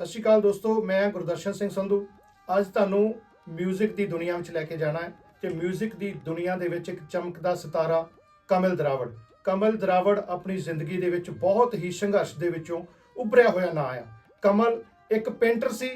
ਸਤਿ ਸ਼੍ਰੀ ਅਕਾਲ ਦੋਸਤੋ ਮੈਂ ਗੁਰਦਰਸ਼ਨ ਸਿੰਘ ਸੰਧੂ ਅੱਜ ਤੁਹਾਨੂੰ 뮤직 ਦੀ ਦੁਨੀਆ ਵਿੱਚ ਲੈ ਕੇ ਜਾਣਾ ਹੈ ਤੇ 뮤직 ਦੀ ਦੁਨੀਆ ਦੇ ਵਿੱਚ ਇੱਕ ਚਮਕਦਾ ਸਿਤਾਰਾ ਕਮਲ ਦਰਾਵੜ ਕਮਲ ਦਰਾਵੜ ਆਪਣੀ ਜ਼ਿੰਦਗੀ ਦੇ ਵਿੱਚ ਬਹੁਤ ਹੀ ਸੰਘਰਸ਼ ਦੇ ਵਿੱਚੋਂ ਉੱਭਰਿਆ ਹੋਇਆ ਨਾਂ ਆ ਕਮਲ ਇੱਕ ਪੇਂਟਰ ਸੀ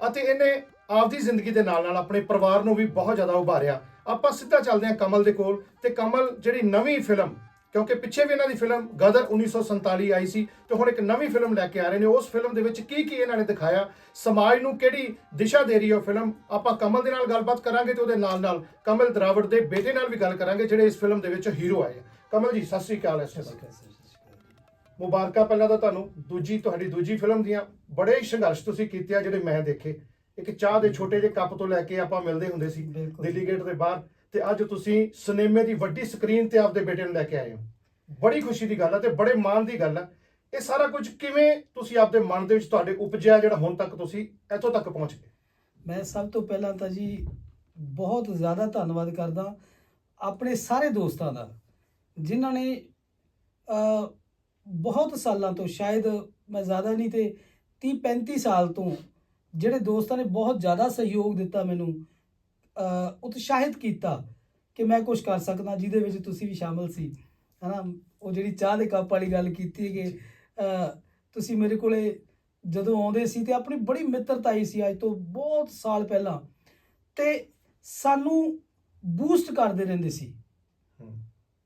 ਅਤੇ ਇਹਨੇ ਆਪਦੀ ਜ਼ਿੰਦਗੀ ਦੇ ਨਾਲ ਨਾਲ ਆਪਣੇ ਪਰਿਵਾਰ ਨੂੰ ਵੀ ਬਹੁਤ ਜ਼ਿਆਦਾ ਉਭਾਰਿਆ ਆਪਾਂ ਸਿੱਧਾ ਚੱਲਦੇ ਹਾਂ ਕਮਲ ਦੇ ਕੋਲ ਤੇ ਕਮਲ ਜਿਹੜੀ ਨਵੀਂ ਫਿਲਮ ਕਿਉਂਕਿ ਪਿੱਛੇ ਵੀ ਇਹਨਾਂ ਦੀ ਫਿਲਮ ਗਦਰ 1947 ਆਈ ਸੀ ਤੇ ਹੁਣ ਇੱਕ ਨਵੀਂ ਫਿਲਮ ਲੈ ਕੇ ਆ ਰਹੇ ਨੇ। ਉਸ ਫਿਲਮ ਦੇ ਵਿੱਚ ਕੀ ਕੀ ਇਹਨਾਂ ਨੇ ਦਿਖਾਇਆ? ਸਮਾਜ ਨੂੰ ਕਿਹੜੀ ਦਿਸ਼ਾ ਦੇ ਰਹੀ ਹੈ ਉਹ ਫਿਲਮ? ਆਪਾਂ ਕਮਲ ਦੇ ਨਾਲ ਗੱਲਬਾਤ ਕਰਾਂਗੇ ਤੇ ਉਹਦੇ ਨਾਲ ਨਾਲ ਕਮਲ ਦਰਾਵੜ ਦੇ ਬੇਟੇ ਨਾਲ ਵੀ ਗੱਲ ਕਰਾਂਗੇ ਜਿਹੜੇ ਇਸ ਫਿਲਮ ਦੇ ਵਿੱਚ ਹੀਰੋ ਆਏ ਕਮਲ ਜੀ ਸਤਿ ਸ੍ਰੀ ਅਕਾਲ ਐਸੇ ਮੁਬਾਰਕਾਂ ਪਹਿਲਾਂ ਤਾਂ ਤੁਹਾਨੂੰ। ਦੂਜੀ ਤੁਹਾਡੀ ਦੂਜੀ ਫਿਲਮ ਦੀਆਂ ਬੜੇ ਸੰਘਰਸ਼ ਤੁਸੀਂ ਕੀਤੇ ਆ ਜਿਹੜੇ ਮੈਂ ਦੇਖੇ। ਇੱਕ ਚਾਹ ਦੇ ਛੋਟੇ ਜਿਹੇ ਕੱਪ ਤੋਂ ਲੈ ਕੇ ਆਪਾਂ ਮਿਲਦੇ ਹੁੰਦੇ ਸੀ। ਦਿੱਲੀ ਗੇਟ ਦੇ ਬਾਹਰ। ਤੇ ਅੱਜ ਤੁਸੀਂ ਸਿਨੇਮੇ ਦੀ ਵੱਡੀ ਸਕਰੀਨ ਤੇ ਆਪਦੇ ਬੇਟੇ ਨੂੰ ਲੈ ਕੇ ਆਏ ਹੋ। ਬੜੀ ਖੁਸ਼ੀ ਦੀ ਗੱਲ ਹੈ ਤੇ ਬੜੇ ਮਾਣ ਦੀ ਗੱਲ ਹੈ ਇਹ ਸਾਰਾ ਕੁਝ ਕਿਵੇਂ ਤੁਸੀਂ ਆਪਦੇ ਮਨ ਦੇ ਵਿੱਚ ਤੁਹਾਡੇ ਉਪਜਿਆ ਜਿਹੜਾ ਹੁਣ ਤੱਕ ਤੁਸੀਂ ਇੱਥੋਂ ਤੱਕ ਪਹੁੰਚ ਗਏ? ਮੈਂ ਸਭ ਤੋਂ ਪਹਿਲਾਂ ਤਾਂ ਜੀ ਬਹੁਤ ਜ਼ਿਆਦਾ ਧੰਨਵਾਦ ਕਰਦਾ ਆਪਣੇ ਸਾਰੇ ਦੋਸਤਾਂ ਦਾ, ਜਿਨ੍ਹਾਂ ਨੇ ਬਹੁਤ ਸਾਲਾਂ ਤੋਂ ਸ਼ਾਇਦ ਮੈਂ ਜ਼ਿਆਦਾ ਨਹੀਂ ਤੇ 30 35 ਸਾਲ ਤੋਂ ਜਿਹੜੇ ਦੋਸਤਾਂ ਨੇ ਬਹੁਤ ਜ਼ਿਆਦਾ ਸਹਿਯੋਗ ਦਿੱਤਾ ਮੈਨੂੰ ਉਤਸ਼ਾਹਿਤ ਕੀਤਾ ਕਿ ਮੈਂ ਕੁਝ ਕਰ ਸਕਦਾ ਜਿਹਦੇ ਵਿੱਚ ਤੁਸੀਂ ਵੀ ਸ਼ਾਮਲ ਸੀ। ਹਨਾ ਉਹ ਜਿਹੜੀ ਚਾਹ ਦੇ ਕੱਪ ਵਾਲੀ ਗੱਲ ਕੀਤੀ ਕਿ ਤੁਸੀਂ ਮੇਰੇ ਕੋਲੇ ਜਦੋਂ ਆਉਂਦੇ ਸੀ ਤੇ ਆਪਣੀ ਬੜੀ ਮਿੱਤਰਤਾਈ ਸੀ ਅੱਜ ਤੋਂ ਬਹੁਤ ਸਾਲ ਪਹਿਲਾਂ ਤੇ ਸਾਨੂੰ ਬੂਸਟ ਕਰਦੇ ਰਹਿੰਦੇ ਸੀ।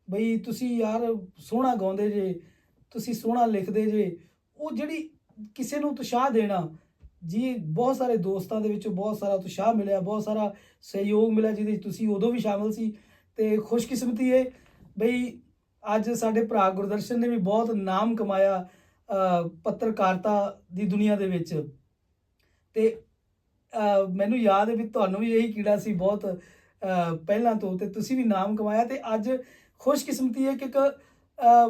ਬਈ ਤੁਸੀਂ ਯਾਰ ਸੋਹਣਾ ਗਾਉਂਦੇ ਜੇ ਤੁਸੀਂ ਸੋਹਣਾ ਲਿਖਦੇ ਜੇ ਉਹ ਜਿਹੜੀ ਕਿਸੇ ਨੂੰ ਉਤਸ਼ਾਹ ਦੇਣਾ ਜੀ, ਬਹੁਤ ਸਾਰੇ ਦੋਸਤਾਂ ਦੇ ਵਿੱਚੋਂ ਬਹੁਤ ਸਾਰਾ ਉਤਸ਼ਾਹ ਮਿਲਿਆ, ਬਹੁਤ ਸਾਰਾ ਸਹਿਯੋਗ ਮਿਲਿਆ ਜਿਹਦੇ ਵਿੱਚ ਤੁਸੀਂ ਉਦੋਂ ਵੀ ਸ਼ਾਮਲ ਸੀ ਤੇ ਖੁਸ਼ਕਿਸਮਤੀ ਹੈ ਬਈ ਅੱਜ ਸਾਡੇ ਭਰਾ ਗੁਰਦਰਸ਼ਨ ਨੇ ਵੀ ਬਹੁਤ ਨਾਮ ਕਮਾਇਆ ਪੱਤਰਕਾਰਤਾ ਦੀ ਦੁਨੀਆ ਦੇ ਵਿੱਚ। ਤੇ ਮੈਨੂੰ ਯਾਦ ਹੈ ਵੀ ਤੁਹਾਨੂੰ ਵੀ ਇਹੀ ਕੀੜਾ ਸੀ ਬਹੁਤ ਪਹਿਲਾਂ ਤੋਂ ਤੇ ਤੁਸੀਂ ਵੀ ਨਾਮ ਕਮਾਇਆ ਤੇ ਅੱਜ ਖੁਸ਼ਕਿਸਮਤੀ ਹੈ ਕਿ ਇੱਕ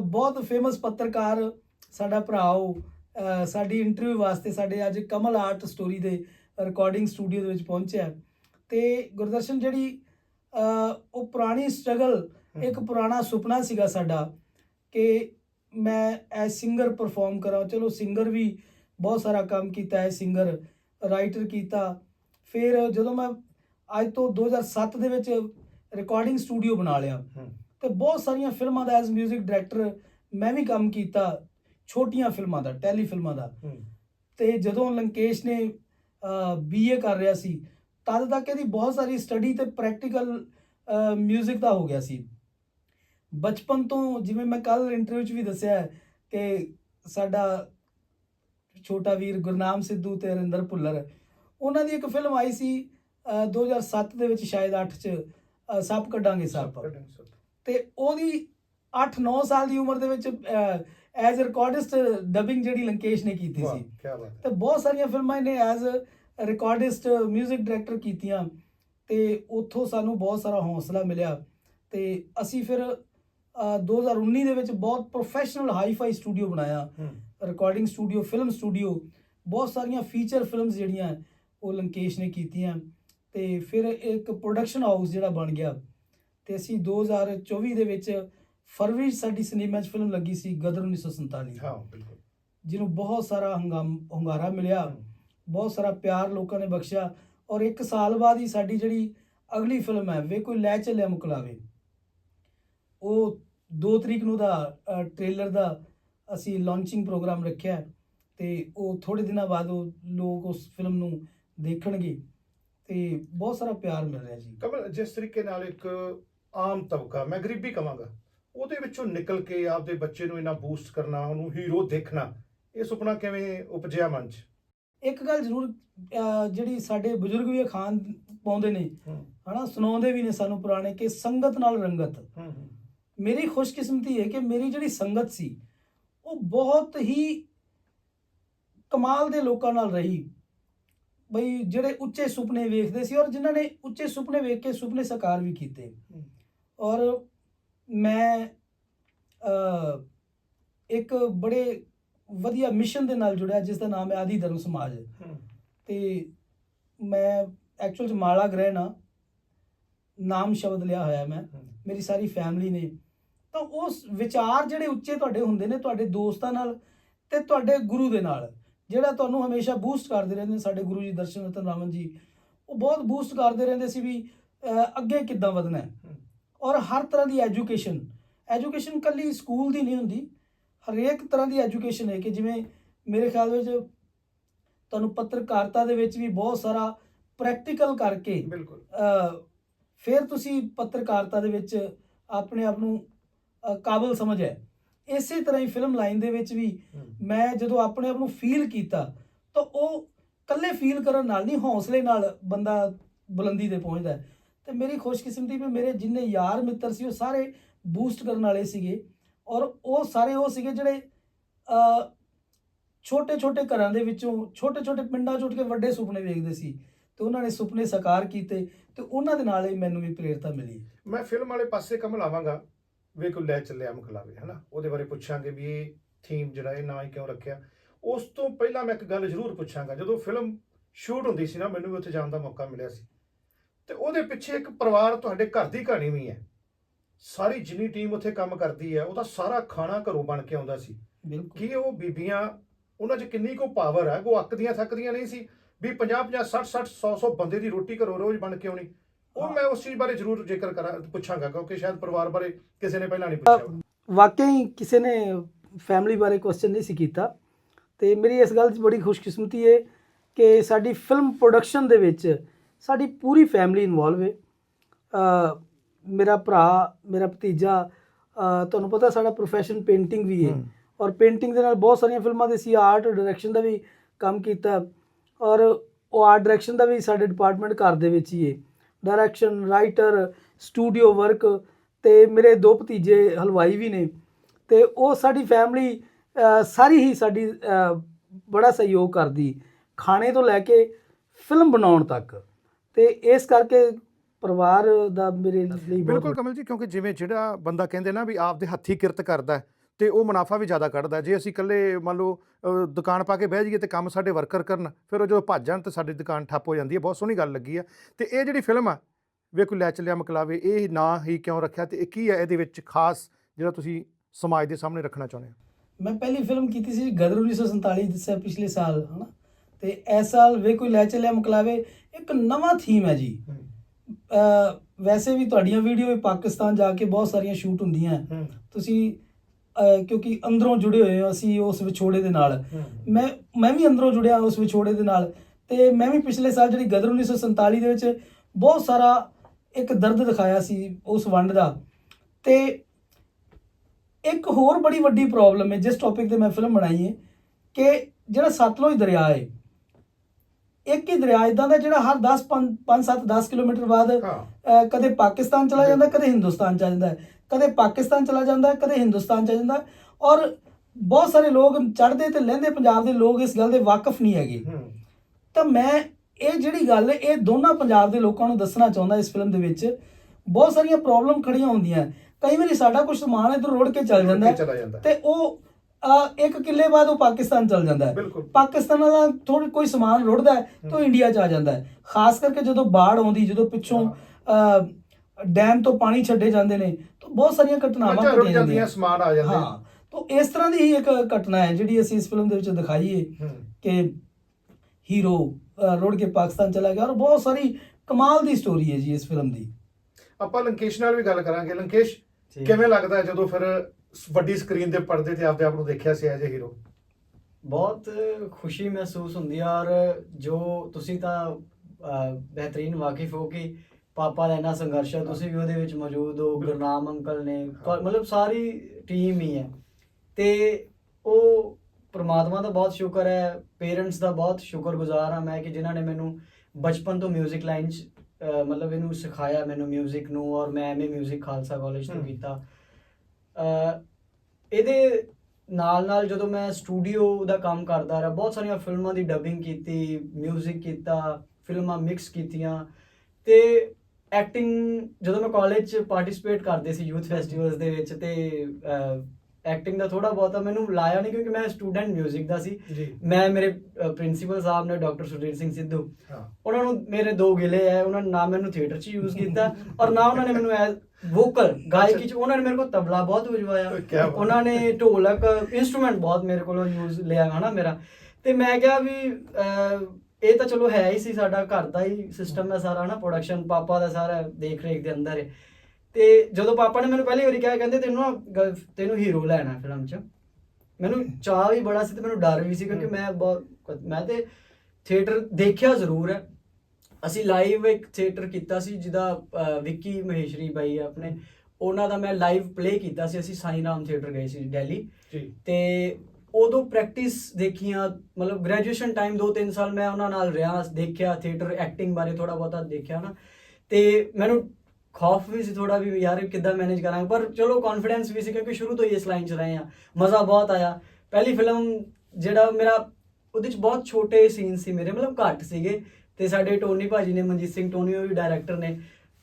ਬਹੁਤ ਫੇਮਸ ਪੱਤਰਕਾਰ ਸਾਡਾ ਭਰਾ ਉਹ ਸਾਡੀ ਇੰਟਰਵਿਊ ਵਾਸਤੇ ਸਾਡੇ ਅੱਜ ਕਮਲ ਆਰਟ ਸਟੋਰੀ ਦੇ ਰਿਕਾਰਡਿੰਗ ਸਟੂਡੀਓ ਦੇ ਵਿੱਚ ਪਹੁੰਚਿਆ ਤੇ ਗੁਰਦਰਸ਼ਨ ਜਿਹੜੀ ਉਹ ਪੁਰਾਣੀ ਸਟਰਗਲ ਇੱਕ ਪੁਰਾਣਾ ਸੁਪਨਾ ਸੀਗਾ ਸਾਡਾ ਕਿ ਮੈਂ ਐਸ ਸਿੰਗਰ ਪਰਫਾਰਮ ਕਰਾਂ। ਚਲੋ ਸਿੰਗਰ ਵੀ ਬਹੁਤ ਸਾਰਾ ਕੰਮ ਕੀਤਾ ਹੈ ਸਿੰਗਰ ਰਾਈਟਰ ਕੀਤਾ। ਫਿਰ ਜਦੋਂ ਮੈਂ ਅੱਜ ਤੋਂ 2007 ਦੇ ਵਿੱਚ ਰਿਕਾਰਡਿੰਗ ਸਟੂਡੀਓ ਬਣਾ ਲਿਆ ਤੇ ਬਹੁਤ ਸਾਰੀਆਂ ਫਿਲਮਾਂ ਦਾ ਐਜ਼ 뮤직 ਡਾਇਰੈਕਟਰ ਮੈਂ ਵੀ ਕੰਮ ਕੀਤਾ। ਛੋਟੀਆਂ ਫਿਲਮਾਂ ਦਾ ਟੈਲੀ ਫਿਲਮਾਂ ਦਾ ਤੇ ਜਦੋਂ ਲੰਕੇਸ਼ ਨੇ ਬੀਏ ਕਰ ਰਿਹਾ ਸੀ ਤਦ ਤੱਕ ਇਹਦੀ ਬਹੁਤ ਸਾਰੀ ਸਟੱਡੀ ਤੇ ਪ੍ਰੈਕਟੀਕਲ 뮤직 ਦਾ ਹੋ ਗਿਆ ਸੀ। ਬਚਪਨ ਤੋਂ ਜਿਵੇਂ ਮੈਂ ਕੱਲ ਇੰਟਰਵਿਊ 'ਚ ਵੀ ਦੱਸਿਆ ਹੈ ਕਿ ਸਾਡਾ ਛੋਟਾ ਵੀਰ ਗੁਰਨਾਮ ਸਿੱਧੂ ਤੇ ਰਿੰਦਰ ਭੁੱਲਰ ਉਹਨਾਂ ਦੀ ਇੱਕ ਫਿਲਮ ਆਈ ਸੀ ਅ, 2007 ਦੇ ਵਿੱਚ ਸ਼ਾਇਦ 8 ਚ ਸੱਪ ਕੱਢਾਂਗੇ ਸੱਪ। ਤੇ ਉਹਦੀ 8-9 ਸਾਲ ਦੀ ਉਮਰ ਦੇ ਵਿੱਚ ਐਜ਼ ਰਿਕਾਰਡਿਸਟ ਡਬਿੰਗ ਜਿਹੜੀ ਲੰਕੇਸ਼ ਨੇ ਕੀਤੀ ਸੀ। ਕੀ ਬਾਤ ਹੈ। ਤੇ ਬਹੁਤ ਸਾਰੀਆਂ ਫਿਲਮਾਂ ਇਹਨੇ ਐਜ਼ ਰਿਕਾਰਡਿਸਟ 뮤직 ਡਾਇਰੈਕਟਰ ਕੀਤੀਆਂ। ਤੇ ਉੱਥੋਂ ਸਾਨੂੰ ਬਹੁਤ ਸਾਰਾ ਹੌਸਲਾ ਮਿਲਿਆ। ਤੇ ਅਸੀਂ ਫਿਰ ਅ, 2019 ਦੇ ਵਿੱਚ ਬਹੁਤ ਪ੍ਰੋਫੈਸ਼ਨਲ ਹਾਈ-ਫਾਈ ਸਟੂਡੀਓ ਬਣਾਇਆ। ਰਿਕਾਰਡਿੰਗ ਸਟੂਡੀਓ ਫਿਲਮ ਸਟੂਡੀਓ ਬਹੁਤ ਸਾਰੀਆਂ ਫੀਚਰ ਫਿਲਮਸ ਜਿਹੜੀਆਂ ਉਹ ਲੰਕੇਸ਼ ਨੇ ਕੀਤੀਆਂ। ਤੇ ਫਿਰ ਇੱਕ ਪ੍ਰੋਡਕਸ਼ਨ ਹਾਊਸ ਜਿਹੜਾ ਬਣ ਗਿਆ। ਤੇ ਅਸੀਂ 2024 ਦੇ ਵਿੱਚ ਫਰਵਰੀ 'ਚ ਸਾਡੀ ਸਿਨੇਮਾ 'ਚ ਫਿਲਮ ਲੱਗੀ ਸੀ ਗਦਰ 1947 ਹਾਂ ਬਿਲਕੁਲ। ਜਿਹਨੂੰ ਬਹੁਤ ਸਾਰਾ ਹੰਗਾਮ ਹੁੰਗਾਰਾ ਮਿਲਿਆ। ਬਹੁਤ ਸਾਰਾ ਪਿਆਰ ਲੋਕਾਂ ਨੇ ਬਖਸ਼ਿਆ। ਔਰ ਇੱਕ ਸਾਲ ਬਾਅਦ ਹੀ ਸਾਡੀ ਜਿਹੜੀ ਅਗਲੀ ਫਿਲਮ ਹੈ ਵੇ ਕੋਈ ਲੈ ਚੱਲਿਆ ਮੁਕਲਾਵੇ। ਉਹ 2 ਤਰੀਕ ਨੂੰ ਦਾ ਟ੍ਰੇਲਰ ਦਾ ਅਸੀਂ ਲਾਂਚਿੰਗ ਪ੍ਰੋਗਰਾਮ ਰੱਖਿਆ ਤੇ ਉਹ ਥੋੜੇ ਦਿਨਾਂ ਬਾਅਦ ਉਹ ਲੋਕ ਉਸ ਫਿਲਮ ਨੂੰ ਦੇਖਣਗੇ ਤੇ ਬਹੁਤ ਸਾਰਾ ਪਿਆਰ ਮਿਲ ਰਿਹਾ ਜੀ। ਕਮਲ ਜਿਸ ਤਰੀਕੇ ਨਾਲ ਇੱਕ ਆਮ ਤਬਕਾ ਮੈਂ ਗਰੀਬੀ ਕਵਾਂਗਾ ਉਹਦੇ ਵਿੱਚੋਂ ਨਿਕਲ ਕੇ ਆਪਦੇ ਬੱਚੇ ਨੂੰ ਇਹਨਾਂ ਬੂਸਟ ਕਰਨਾ ਉਹਨੂੰ ਹੀਰੋ ਦੇਖਣਾ ਇਹ ਸੁਪਨਾ ਕਿਵੇਂ ਉਪਜਿਆ ਮਨ 'ਚ? ਇੱਕ ਗੱਲ ਜ਼ਰੂਰ ਜਿਹੜੀ ਸਾਡੇ ਬਜ਼ੁਰਗ ਵੀ ਖਾਨ ਪਾਉਂਦੇ ਨੇ ਹਨਾ ਸੁਣਾਉਂਦੇ ਵੀ ਨੇ ਸਾਨੂੰ ਪੁਰਾਣੇ ਕਿ ਸੰਗਤ ਨਾਲ ਰੰਗਤ। ਮੇਰੀ ਖੁਸ਼ਕਿਸਮਤੀ ਹੈ ਕਿ ਮੇਰੀ ਜਿਹੜੀ ਸੰਗਤ ਸੀ ਉਹ ਬਹੁਤ ਹੀ ਕਮਾਲ ਦੇ ਲੋਕਾਂ ਨਾਲ ਰਹੀ। ਬਈ ਜਿਹੜੇ ਉੱਚੇ ਸੁਪਨੇ ਵੇਖਦੇ ਸੀ ਔਰ ਜਿਨ੍ਹਾਂ ਨੇ ਉੱਚੇ ਸੁਪਨੇ ਵੇਖ ਕੇ ਸੁਪਨੇ ਸਾਕਾਰ ਵੀ ਕੀਤੇ। ਔਰ ਮੈਂ ਅ, ਇੱਕ ਬੜੇ ਵਧੀਆ ਮਿਸ਼ਨ ਦੇ ਨਾਲ ਜੁੜਿਆ ਜਿਸ ਦਾ ਨਾਮ ਹੈ ਆਦੀ ਧਰਮ ਸਮਾਜ। ਤੇ ਮੈਂ ਐਕਚੁਅਲ ਚ ਮਾਲਾ ਗ੍ਰਹਿ ਨਾ ਨਾਮ ਸ਼ਬਦ ਲਿਆ ਹੋਇਆ ਮੈਂ ਮੇਰੀ ਸਾਰੀ ਫੈਮਿਲੀ ਨੇ। ਤਾਂ ਉਸ ਵਿਚਾਰ ਜਿਹੜੇ ਉੱਚੇ ਤੁਹਾਡੇ ਹੁੰਦੇ ਨੇ ਤੁਹਾਡੇ ਦੋਸਤਾਂ ਨਾਲ ਤੇ ਤੁਹਾਡੇ ਗੁਰੂ ਦੇ ਨਾਲ ਜਿਹੜਾ ਤੁਹਾਨੂੰ ਹਮੇਸ਼ਾ ਬੂਸਟ ਕਰਦੇ ਰਹਿੰਦੇ ਨੇ ਸਾਡੇ ਗੁਰੂ ਜੀ ਦਰਸ਼ਨ ਰਤਨ ਰਾਮਨ ਜੀ ਉਹ ਬਹੁਤ ਬੂਸਟ ਕਰਦੇ ਰਹਿੰਦੇ ਸੀ ਵੀ ਅੱਗੇ ਕਿੱਦਾਂ ਵਧਣਾ ਹੈ। ਔਰ ਹਰ ਤਰ੍ਹਾਂ ਦੀ ਐਜੂਕੇਸ਼ਨ ਐਜੂਕੇਸ਼ਨ ਕੱਲੀ ਸਕੂਲ ਦੀ ਨਹੀਂ ਹੁੰਦੀ ਹਰੇਕ ਤਰ੍ਹਾਂ ਦੀ ਐਜੂਕੇਸ਼ਨ ਹੈ ਕਿ ਜਿਵੇਂ ਮੇਰੇ ਖਿਆਲ ਵਿੱਚ ਤੁਹਾਨੂੰ ਪੱਤਰਕਾਰਤਾ ਦੇ ਵਿੱਚ ਵੀ ਬਹੁਤ ਸਾਰਾ ਪ੍ਰੈਕਟੀਕਲ ਕਰਕੇ ਬਿਲਕੁਲ। ਫਿਰ ਤੁਸੀਂ ਪੱਤਰਕਾਰਤਾ ਦੇ ਵਿੱਚ ਆਪਣੇ ਆਪ ਨੂੰ ਕਾਬਲ ਸਮਝਿਆ। ਇਸੇ ਤਰ੍ਹਾਂ ਹੀ ਫਿਲਮ ਲਾਈਨ ਦੇ ਵਿੱਚ ਵੀ ਮੈਂ ਜਦੋਂ ਆਪਣੇ ਆਪ ਨੂੰ ਫੀਲ ਕੀਤਾ ਤਾਂ ਉਹ ਕੱਲੇ ਫੀਲ ਕਰਨ ਨਾਲ ਨਹੀਂ ਹੌਸਲੇ ਨਾਲ ਬੰਦਾ ਬੁਲੰਦੀ ਤੇ ਪਹੁੰਚਦਾ। ਹੈ। ਤੇ ਮੇਰੀ ਖੁਸ਼ਕਿਸਮਤੀ ਵੀ ਮੇਰੇ ਜਿੰਨੇ ਯਾਰ ਮਿੱਤਰ ਸੀ ਉਹ ਸਾਰੇ ਬੂਸਟ ਕਰਨ ਵਾਲੇ ਸੀਗੇ। ਔਰ ਉਹ ਸਾਰੇ ਉਹ ਸੀਗੇ ਜਿਹੜੇ ਛੋਟੇ ਛੋਟੇ ਘਰਾਂ ਦੇ ਵਿੱਚੋਂ ਛੋਟੇ ਛੋਟੇ ਪਿੰਡਾਂ 'ਚ ਉੱਠ ਕੇ ਵੱਡੇ ਸੁਪਨੇ ਵੇਖਦੇ ਸੀ ਤੇ ਉਹਨਾਂ ਨੇ ਸੁਪਨੇ ਸਾਕਾਰ ਕੀਤੇ ਤੇ ਉਹਨਾਂ ਦੇ ਨਾਲ ਹੀ ਮੈਨੂੰ ਵੀ ਪ੍ਰੇਰਤਾ ਮਿਲੀ। ਮੈਂ ਫਿਲਮ ਵਾਲੇ ਪਾਸੇ ਕੰਮ ਲਾਵਾਂਗਾ। ਵੇ ਕੋ ਲੈ ਚੱਲਿਆ ਮੁਖਲਾਵੇ ਹਨਾ? ਉਹਦੇ ਬਾਰੇ ਪੁੱਛਾਂਗੇ ਵੀ ਇਹ ਥੀਮ ਜਿਹੜਾ ਇਹ ਨਾਂ ਹੀ ਕਿਉਂ ਰੱਖਿਆ। ਉਸ ਤੋਂ ਪਹਿਲਾਂ ਮੈਂ ਇੱਕ ਗੱਲ ਜ਼ਰੂਰ ਪੁੱਛਾਂਗਾ। ਜਦੋਂ ਫਿਲਮ ਸ਼ੂਟ ਹੁੰਦੀ ਸੀ ਨਾ, ਮੈਨੂੰ ਵੀ ਉੱਥੇ ਜਾਣ ਦਾ ਮੌਕਾ ਮਿਲਿਆ ਸੀ। ਤੇ ਉਹਦੇ ਪਿੱਛੇ ਇੱਕ ਪਰਿਵਾਰ ਤੁਹਾਡੇ ਘਰ ਦੀ ਕਹਾਣੀ ਵੀ ਹੈ। ਸਾਰੀ ਜਿੰਨੀ ਟੀਮ ਉੱਥੇ ਕੰਮ ਕਰਦੀ ਹੈ ਉਹਦਾ ਸਾਰਾ ਖਾਣਾ ਘਰੋਂ ਬਣ ਕੇ ਆਉਂਦਾ ਸੀ। ਬਿਲਕੁਲ। ਕੀ ਉਹ ਬੀਬੀਆਂ ਉਹਨਾਂ 'ਚ ਕਿੰਨੀ ਕੋ ਪਾਵਰ ਹੈ? ਉਹ ਅੱਕਦੀਆਂ ਥੱਕਦੀਆਂ ਨਹੀਂ ਸੀ ਵੀ 50 50 60 60 100 100 ਬੰਦੇ ਦੀ ਰੋਟੀ ਘਰੋਂ ਰੋਜ਼ ਬਣ ਕੇ ਆਉਣੀ। ਉਹ। ਮੈਂ ਉਸ ਚੀਜ਼ ਬਾਰੇ ਜ਼ਰੂਰ ਜ਼ਿਕਰ ਕਰਾਂ ਪੁੱਛਾਂਗਾ ਕਿਉਂਕਿ ਸ਼ਾਇਦ ਪਰਿਵਾਰ ਬਾਰੇ ਕਿਸੇ ਨੇ ਪਹਿਲਾਂ ਨਹੀਂ ਪੁੱਛਿਆ। ਵਾਕਈ ਕਿਸੇ ਨੇ ਫੈਮਿਲੀ ਬਾਰੇ ਕੁਐਸਚਨ ਨਹੀਂ ਸੀ ਕੀਤਾ। ਤੇ ਮੇਰੀ ਇਸ ਗੱਲ 'ਚ ਬੜੀ ਖੁਸ਼ਕਿਸਮਤੀ ਹੈ ਕਿ ਸਾਡੀ ਫਿਲਮ ਪ੍ਰੋਡਕਸ਼ਨ ਦੇ ਵਿੱਚ ਸਾਡੀ ਪੂਰੀ ਫੈਮਿਲੀ ਇਨਵੋਲਵ ਹੈ ਮੇਰਾ ਭਰਾ ਮੇਰਾ ਭਤੀਜਾ ਤੁਹਾਨੂੰ ਪਤਾ ਸਾਡਾ ਪ੍ਰੋਫੈਸ਼ਨ ਪੇਂਟਿੰਗ ਵੀ ਹੈ। ਔਰ ਪੇਂਟਿੰਗ ਦੇ ਨਾਲ ਬਹੁਤ ਸਾਰੀਆਂ ਫਿਲਮਾਂ ਦੇ ਸੀ ਆਰਟ ਡਾਇਰੈਕਸ਼ਨ ਦਾ ਵੀ ਕੰਮ ਕੀਤਾ। ਔਰ ਉਹ ਆਰਟ ਡਾਇਰੈਕਸ਼ਨ ਦਾ ਵੀ ਸਾਡੇ ਡਿਪਾਰਟਮੈਂਟ ਘਰ ਦੇ ਵਿੱਚ ਹੀ ਹੈ ਡਾਇਰੈਕਸ਼ਨ ਰਾਈਟਰ ਸਟੂਡੀਓ ਵਰਕ ਤੇ ਮੇਰੇ ਦੋ ਭਤੀਜੇ ਹਲਵਾਈ ਵੀ ਨੇ। ਤੇ ਉਹ ਸਾਡੀ ਫੈਮਿਲੀ ਸਾਰੀ ਹੀ ਸਾਡੀ ਬੜਾ ਸਹਿਯੋਗ ਕਰਦੀ। ਖਾਣੇ ਤੋਂ ਲੈ ਕੇ ਫਿਲਮ ਬਣਾਉਣ ਤੱਕ। ਤੇ ਇਸ ਕਰਕੇ ਪਰਿਵਾਰ ਦਾ ਮੇਰੇ ਲਈ ਬਿਲਕੁਲ ਕਮਲ ਜੀ ਕਿਉਂਕਿ ਜਿਵੇਂ ਜਿਹੜਾ ਬੰਦਾ ਕਹਿੰਦੇ ਨਾ ਵੀ ਆਪਦੇ ਹੱਥੀ ਕਿਰਤ ਕਰਦਾ ਹੈ, ਤੇ ਉਹ ਮੁਨਾਫਾ ਵੀ ਜ਼ਿਆਦਾ ਕੱਢਦਾ। ਜੇ ਅਸੀਂ ਇਕੱਲੇ ਮੰਨ ਲਓ ਦੁਕਾਨ ਪਾ ਕੇ ਬਹਿ ਜਾਈਏ ਤੇ ਕੰਮ ਸਾਡੇ ਵਰਕਰ ਕਰਨ ਫਿਰ ਉਹ ਜਦੋਂ ਭੱਜ ਜਾਣ ਤੇ ਸਾਡੀ ਦੁਕਾਨ ਠੱਪ ਹੋ ਜਾਂਦੀ ਹੈ। ਬਹੁਤ ਸੋਹਣੀ ਗੱਲ ਲੱਗੀ ਹੈ ਤੇ ਇਹ ਜਿਹੜੀ ਫਿਲਮ ਆ ਵੇ ਕੋਈ ਲੈ ਚੱਲਿਆ ਮਕਲਾਵੇ ਇਹ ਨਾਂ ਹੀ ਕਿਉਂ ਰੱਖਿਆ ਤੇ ਇਹ ਕੀ ਹੈ ਇਹਦੇ ਵਿੱਚ ਖਾਸ ਜਿਹੜਾ ਤੁਸੀਂ ਸਮਾਜ ਦੇ ਸਾਹਮਣੇ ਰੱਖਣਾ ਚਾਹੁੰਦੇ ਹੋ? ਮੈਂ ਪਹਿਲੀ ਫਿਲਮ ਕੀਤੀ ਸੀ ਗਦਰ 1947 ਦੱਸਿਆ ਪਿਛਲੇ ਸਾਲ ਹਨਾ? ਤੇ ਇਸ ਸਾਲ ਵੇ ਕੋਈ ਲੈ ਚੱਲਿਆ ਮੁਕਲਾਵੇ ਇੱਕ ਨਵਾਂ ਥੀਮ ਹੈ ਜੀ। ਅ, ਵੈਸੇ ਵੀ ਤੁਹਾਡੀਆਂ ਵੀਡੀਓ ਪਾਕਿਸਤਾਨ ਜਾ ਕੇ ਬਹੁਤ ਸਾਰੀਆਂ ਸ਼ੂਟ ਹੁੰਦੀਆਂ। ਤੁਸੀਂ ਕਿਉਂਕਿ ਅੰਦਰੋਂ ਜੁੜੇ ਹੋਏ ਹੋ ਅਸੀਂ ਉਸ ਵਿਛੋੜੇ ਦੇ ਨਾਲ। ਮੈਂ ਮੈਂ ਵੀ ਅੰਦਰੋਂ ਜੁੜਿਆ ਉਸ ਵਿਛੋੜੇ ਦੇ ਨਾਲ। ਤੇ ਮੈਂ ਵੀ ਪਿਛਲੇ ਸਾਲ ਜਿਹੜੀ ਗਦਰ 1947 ਦੇ ਵਿੱਚ ਬਹੁਤ ਸਾਰਾ ਇੱਕ ਦਰਦ ਦਿਖਾਇਆ ਸੀ ਉਸ ਵੰਡ ਦਾ। ਤੇ ਇੱਕ ਹੋਰ ਬੜੀ ਵੱਡੀ ਪ੍ਰੋਬਲਮ ਹੈ ਜਿਸ ਟੌਪਿਕ ਤੇ ਮੈਂ ਫਿਲਮ ਬਣਾਈ ਹੈ ਕਿ ਜਿਹੜਾ ਸਤਲੁਜ ਦਰਿਆ ਹੈ ਇੱਕ ਹੀ ਦਰਿਆ ਇਦਾਂ ਦਾ ਜਿਹੜਾ ਹਰ 10 5 7 10 ਕਿਲੋਮੀਟਰ ਬਾਅਦ ਅਹ ਕਦੇ ਪਾਕਿਸਤਾਨ ਚਲਾ ਜਾਂਦਾ ਕਦੇ ਹਿੰਦੁਸਤਾਨ ਚਲਾ ਜਾਂਦਾ ਹੈ। ਕਦੇ ਪਾਕਿਸਤਾਨ ਚਲਾ ਜਾਂਦਾ ਹੈ, ਕਦੇ ਹਿੰਦੁਸਤਾਨ ਚਲਾ ਜਾਂਦਾ ਹੈ ਔਰ ਬਹੁਤ ਸਾਰੇ ਲੋਕ ਚੜ੍ਹਦੇ ਤੇ ਲਹਿੰਦੇ ਪੰਜਾਬ ਦੇ ਲੋਕ ਇਸ ਗੱਲ ਦੇ ਵਾਕਿਫ ਨਹੀਂ ਹੈਗੇ। ਹੂੰ। ਤਾਂ ਮੈਂ ਇਹ ਜਿਹੜੀ ਗੱਲ ਹੈ ਇਹ ਦੋਨਾਂ ਪੰਜਾਬ ਦੇ ਲੋਕਾਂ ਨੂੰ ਦੱਸਣਾ ਚਾਹੁੰਦਾ ਇਸ ਫਿਲਮ ਦੇ ਵਿੱਚ ਬਹੁਤ ਸਾਰੀਆਂ ਪ੍ਰੋਬਲਮ ਖੜੀਆਂ ਹੁੰਦੀਆਂ। ਕਈ ਵਾਰੀ ਸਾਡਾ ਕੁਝ ਸਮਾਨ ਇਧਰ ਰੋੜ ਕੇ ਚੱਲ ਜਾਂਦਾ ਹੈ ਚਲਾ ਜਾਂਦਾ। ਤੇ ਉਹ ਇੱਕ ਕਿੱਲੇ ਬਾਅਦ ਉਹ ਪਾਕਿਸਤਾਨ ਚਲ ਜਾਂਦਾ ਹੈ। ਬਿਲਕੁਲ। ਪਾਕਿਸਤਾਨ ਦਾ ਥੋੜੀ ਕੋਈ ਸਮਾਨ ਰੁੜਦਾ ਹੈ ਤਾਂ ਉਹ ਇੰਡੀਆ ਚ ਆ ਜਾਂਦਾ ਹੈ। ਖਾਸ ਕਰਕੇ ਜਦੋਂ ਬਾੜ ਆਉਂਦੀ ਜਦੋਂ ਪਿੱਛੋਂ ਡੈਮ ਤੋਂ ਪਾਣੀ ਛੱਡੇ ਜਾਂਦੇ ਨੇ ਤਾਂ ਬਹੁਤ ਸਾਰੀਆਂ ਘਟਨਾਵਾਂ ਰੁੜ ਘਟੀਆਂ ਜਾਂਦੀਆਂ ਜਾਂਦੀਆਂ ਸਮਾਨ ਆ ਜਾਂਦਾ ਹਾਂ। ਤਾਂ ਇਸ ਤਰ੍ਹਾਂ ਦੀ ਹੀ ਇੱਕ ਘਟਨਾ ਹੈ ਜਿਹੜੀ ਅਸੀਂ ਇਸ ਫਿਲਮ ਦੇ ਵਿੱਚ ਦਿਖਾਈ ਹੈ। ਹੂੰ ਕਿ ਹੀਰੋ ਅਹ, ਰੁੜ ਕੇ ਪਾਕਿਸਤਾਨ ਚਲਾ ਗਿਆ ਔਰ ਬਹੁਤ ਸਾਰੀ ਕਮਾਲ ਦੀ ਸਟੋਰੀ ਹੈ ਜੀ ਇਸ ਫਿਲਮ ਦੀ। ਆਪਾਂ ਲੰਕੇਸ਼ ਨਾਲ ਵੀ ਗੱਲ ਕਰਾਂਗੇ। ਲੰਕੇਸ਼। ਕਿਵੇਂ ਲੱਗਦਾ ਹੈ ਜਦੋਂ ਫਿਰ ਵੱਡੀ ਸਕਰੀਨ ਦੇ ਪਰਦੇ ਤੇ ਆਪਦੇ ਆਪ ਨੂੰ ਦੇਖਿਆ ਸੀ ਐਜ਼ ਅ ਹੀਰੋ ਬਹੁਤ ਖੁਸ਼ੀ ਮਹਿਸੂਸ ਹੁੰਦੀ ਆ ਔਰ ਜੋ ਤੁਸੀਂ ਤਾਂ ਅਹ, ਬਿਹਤਰੀਨ ਵਾਕਿਫ ਹੋ ਕਿ ਪਾਪਾ ਦਾ ਇੰਨਾ ਸੰਘਰਸ਼ ਹੈ ਤੁਸੀਂ ਵੀ ਉਹਦੇ ਵਿੱਚ ਮੌਜੂਦ ਹੋ ਗੁਰਨਾਮ ਅੰਕਲ ਨੇ ਕ- ਮਤਲਬ ਸਾਰੀ ਟੀਮ ਹੀ ਹੈ ਤੇ ਉਹ ਪ੍ਰਮਾਤਮਾ ਦਾ ਬਹੁਤ ਸ਼ੁਕਰ ਹੈ ਪੇਰੈਂਟਸ ਦਾ ਬਹੁਤ ਸ਼ੁਕਰਗੁਜ਼ਾਰ ਹਾਂ ਮੈਂ ਕਿ ਜਿਨ੍ਹਾਂ ਨੇ ਮੈਨੂੰ ਬਚਪਨ ਤੋਂ 뮤직 ਲਾਈਨ 'ਚ ਅਹ, ਮਤਲਬ ਇਹਨੂੰ ਸਿਖਾਇਆ ਮੈਨੂੰ 뮤직 ਨੂੰ ਔਰ ਮੈਂ ਐਮਏ 뮤직 ਖਾਲਸਾ ਕਾਲਜ ਤੋਂ ਹਮ। ਕੀਤਾ ਅਹ, ਇਹਦੇ ਨਾਲ ਨਾਲ ਜਦੋਂ ਮੈਂ ਸਟੂਡੀਓ ਦਾ ਕੰਮ ਕਰਦਾ ਰਿਹਾ, ਬਹੁਤ ਸਾਰੀਆਂ ਫਿਲਮਾਂ ਦੀ ਡਬਿੰਗ ਕੀਤੀ 뮤직 ਕੀਤਾ, ਫਿਲਮਾਂ ਮਿਕਸ ਕੀਤੀਆਂ ਤੇ ਐਕਟਿੰਗ ਜਦੋਂ ਮੈਂ ਕਾਲਜ 'ਚ ਪਾਰਟਿਸਿਪੇਟ ਕਰਦੇ ਸੀ ਯੂਥ ਫੈਸਟੀਵਲਸ ਦੇ ਵਿੱਚ ਤੇ ਐਕਟਿੰਗ ਦਾ ਥੋੜਾ ਬਹੁਤਾ ਮੈਨੂੰ ਲਾਇਆ ਨਹੀਂ ਕਿਉਂਕਿ ਮੈਂ ਸਟੂਡੈਂਟ 뮤직 ਦਾ ਸੀ। ਮੈਂ ਮੇਰੇ ਪ੍ਰਿੰਸੀਪਲ ਸਾਹਿਬ ਨੇ ਡਾਕਟਰ ਸੁਰਜੀਤ ਸਿੰਘ ਸਿੱਧੂ। ਉਹਨਾਂ ਨੂੰ ਮੇਰੇ ਦੋ ਗਿਲੇ ਹੈ ਉਹਨਾਂ ਨੇ ਨਾ ਮੈਨੂੰ ਥੀਏਟਰ 'ਚ ਯੂਜ਼ ਕੀਤਾ ਔਰ ਨਾ ਉਹਨਾਂ ਨੇ ਮੈਨੂੰ ਐਜ਼ ਵੋਕਲ ਗਾਇਕੀ 'ਚ ਉਹਨਾਂ ਨੇ ਮੇਰੇ ਕੋਲ ਤਬਲਾ ਬਹੁਤ ਵਜਵਾਇਆ। ਉਹਨਾਂ ਨੇ ਢੋਲਕ ਇਨਸਟਰੂਮੈਂਟ ਬਹੁਤ ਮੇਰੇ ਕੋਲੋਂ ਯੂਜ਼ ਲਿਆ ਹਨਾ ਮੇਰਾ। ਤੇ ਮੈਂ ਕਿਹਾ ਵੀ ਇਹ ਤਾਂ ਚਲੋ ਹੈ ਹੀ ਸੀ ਸਾਡਾ ਘਰ ਦਾ ਹੀ ਸਿਸਟਮ ਹੈ ਸਾਰਾ ਨਾ ਪ੍ਰੋਡਕਸ਼ਨ ਪਾਪਾ ਦਾ ਸਾਰਾ ਦੇਖ ਰੇਖ ਦੇ ਅੰਦਰ ਹੈ। ਤੇ ਜਦੋਂ ਪਾਪਾ ਨੇ ਮੈਨੂੰ ਪਹਿਲੀ ਵਾਰੀ ਕਿਹਾ ਕਹਿੰਦੇ ਤੈਨੂੰ ਨਾ ਗ- ਤੈਨੂੰ ਹੀਰੋ ਲੈਣਾ ਫਿਲਮ 'ਚ। ਮੈਨੂੰ ਚਾਹ ਵੀ ਬੜਾ ਸੀ ਤੇ ਮੈਨੂੰ ਡਰ ਵੀ ਸੀ ਕਿਉਂਕਿ। ਮੈਂ ਬਹੁਤ ਮੈਂ ਤੇ ਥੀਏਟਰ ਦੇਖਿਆ ਜ਼ਰੂਰ ਹੈ। ਅਸੀਂ ਲਾਈਵ ਇੱਕ ਥੀਏਟਰ ਕੀਤਾ ਸੀ ਜਿਹਦਾ ਅਹ, ਵਿੱਕੀ ਮਹੇਸ਼ਰੀ ਬਾਈ ਆ ਆਪਣੇ। ਉਹਨਾਂ ਦਾ ਮੈਂ ਲਾਈਵ ਪਲੇ ਕੀਤਾ ਸੀ ਅਸੀਂ ਸਾਈ ਰਾਮ ਥੀਏਟਰ ਗਏ ਸੀ ਦਿੱਲੀ। ਜੀ। ਤੇ ਉਦੋਂ ਪ੍ਰੈਕਟਿਸ ਦੇਖੀਆਂ ਮਤਲਬ ਗ੍ਰੈਜੂਏਸ਼ਨ ਟਾਈਮ 2-3 ਸਾਲ ਮੈਂ ਉਹਨਾਂ ਨਾਲ ਰਿਹਾ ਦੇਖਿਆ ਥੀਏਟਰ ਐਕਟਿੰਗ ਬਾਰੇ ਥੋੜਾ ਬਹੁਤਾ ਦੇਖਿਆ ਨਾ। ਤੇ ਮੈਨੂੰ ਖੌਫ ਵੀ ਸੀ ਥੋੜਾ ਵੀ ਯਾਰ ਕਿੱਦਾਂ ਮੈਨੇਜ ਕਰਾਂਗੇ। ਪਰ ਚਲੋ ਕੌਨਫੀਡੈਂਸ ਵੀ ਸੀ ਕਿਉਂਕਿ ਸ਼ੁਰੂ ਤੋਂ ਹੀ ਇਸ ਲਾਈਨ 'ਚ ਰਹੇ ਆ ਮਜ਼ਾ ਬਹੁਤ ਆਇਆ। ਪਹਿਲੀ ਫਿਲਮ ਜਿਹੜਾ ਮੇਰਾ ਉਹਦੇ 'ਚ ਬਹੁਤ ਛੋਟੇ ਸੀਨ ਸੀ ਮੇਰੇ ਮਤਲਬ ਘੱਟ ਸੀਗੇ ਤੇ ਸਾਡੇ ਟੋਨੀ ਭਾਜੀ ਨੇ ਮਨਜੀਤ ਸਿੰਘ ਟੋਨੀ ਉਹ ਵੀ ਡਾਇਰੈਕਟਰ ਨੇ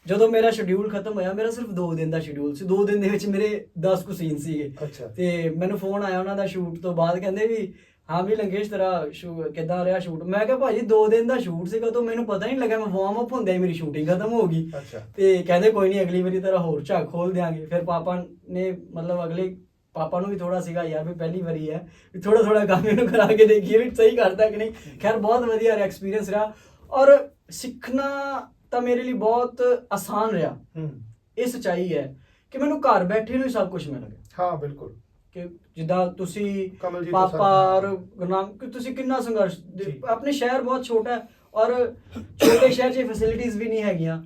ਜਦੋਂ ਮੇਰਾ ਸ਼ਡਿਊਲ ਖਤਮ ਹੋਇਆ ਮੇਰਾ ਸਿਰਫ 2 ਦਿਨ ਦਾ ਸ਼ਡਿਊਲ ਸੀ। 2 ਦਿਨ ਦੇ ਵਿੱਚ ਮੇਰੇ 10 ਕੁ ਸੀਨ ਸੀਗੇ। ਅੱਛਾ। ਤੇ ਮੈਨੂੰ ਫੋਨ ਆਇਆ ਉਹਨਾਂ ਦਾ ਸ਼ੂਟ ਤੋਂ ਬਾਅਦ ਕਹਿੰਦੇ ਵੀ ਹਾਂ ਵੀ ਲੰਗੇਸ਼ ਤੇਰਾ ਸ਼ੂ- ਕਿੱਦਾਂ ਰਿਹਾ ਸ਼ੂਟ ਮੈਂ ਕਿਹਾ ਭਾਜੀ 2 ਦਿਨ ਦਾ ਸ਼ੂਟ ਸੀਗਾ ਤਾਂ ਮੈਨੂੰ ਪਤਾ ਨਹੀਂ ਲੱਗਾ ਮੈਂ ਵਾਰਮ ਅਪ ਹੁੰਦਾ ਹੀ ਮੇਰੀ ਸ਼ੂਟਿੰਗ ਖਤਮ ਹੋ ਗਈ। ਅੱਛਾ। ਤੇ ਕਹਿੰਦੇ ਕੋਈ ਨਹੀਂ ਅਗਲੀ ਵਾਰੀ ਤੇਰਾ ਹੋਰ ਝਾਕ ਖੋਲ ਦਿਆਂਗੇ। ਫਿਰ ਪਾਪਾ ਨੇ ਮਤਲਬ ਅਗਲੇ ਪਾਪਾ ਨੂੰ ਵੀ ਥੋੜਾ ਸੀਗਾ ਯਾਰ ਵੀ ਪਹਿਲੀ ਵਾਰੀ ਹੈ ਵੀ ਥੋੜਾ ਥੋੜਾ ਕੰਮ ਇਹਨੂੰ ਕਰਾ ਕੇ ਦੇਖੀਏ ਵੀ ਸਹੀ ਕਰਦਾ ਕਿ ਨਹੀਂ। ਖੈਰ ਬਹੁਤ ਵਧੀਆ ਐਕਸਪੀਰੀਅੰਸ ਰਿਹਾ। ਔਰ ਸਿੱਖਣਾ ਤਾਂ ਮੇਰੇ ਲਈ ਬਹੁਤ ਆਸਾਨ ਰਿਹਾ। ਹੂੰ। ਇਹ ਸਚਾਈ ਹੈ ਕਿ ਮੈਨੂੰ ਘਰ ਬੈਠੇ ਨੂੰ ਹੀ ਸਭ ਕੁਝ ਮਿਲ ਗਿਆ। ਹਾਂ ਬਿਲਕੁਲ। ਕਿ ਜਿੱਦਾਂ ਤੁਸੀਂ ਕਮਲਜੀਤ ਪਾਪਾ ਸਰ। ਔਰ ਗੁਰਨਾਮ ਕਿ ਤੁਸੀਂ ਕਿੰਨਾ ਸੰਘਰਸ਼ ਦੇ- ਜੀ। ਆਪਣੇ ਸ਼ਹਿਰ ਬਹੁਤ ਛੋਟਾ ਹੈ ਔਰ ਛੋਟੇ ਸ਼ਹਿਰ 'ਚ ਫੈਸਿਲਿਟੀਆਂ ਵੀ ਨਹੀਂ ਹੈਗੀਆਂ।